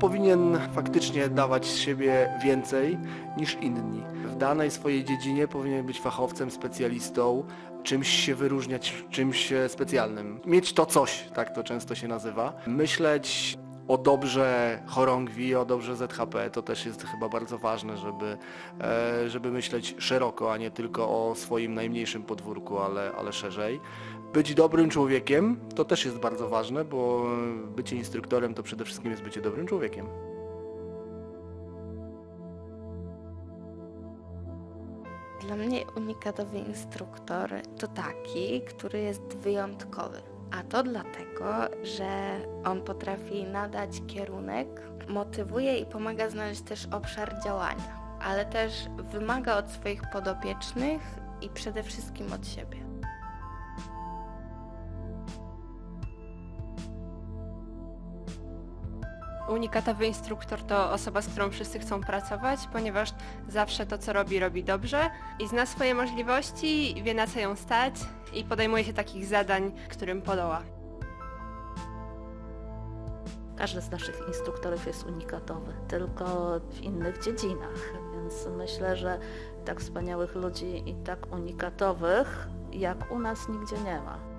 powinien faktycznie dawać z siebie więcej niż inni. W danej swojej dziedzinie powinien być fachowcem, specjalistą, czymś się wyróżniać, czymś specjalnym. Mieć to coś, tak to często się nazywa. Myśleć o dobrze chorągwi, o dobrze ZHP, to też jest chyba bardzo ważne, żeby, e, żeby myśleć szeroko, a nie tylko o swoim najmniejszym podwórku, ale, ale szerzej. Być dobrym człowiekiem to też jest bardzo ważne, bo bycie instruktorem to przede wszystkim jest bycie dobrym człowiekiem. Dla mnie unikatowy instruktor to taki, który jest wyjątkowy. A to dlatego, że on potrafi nadać kierunek, motywuje i pomaga znaleźć też obszar działania, ale też wymaga od swoich podopiecznych i przede wszystkim od siebie. Unikatowy instruktor to osoba, z którą wszyscy chcą pracować, ponieważ zawsze to, co robi, robi dobrze i zna swoje możliwości, wie na co ją stać i podejmuje się takich zadań, którym podoła. Każdy z naszych instruktorów jest unikatowy, tylko w innych dziedzinach, więc myślę, że tak wspaniałych ludzi i tak unikatowych jak u nas nigdzie nie ma.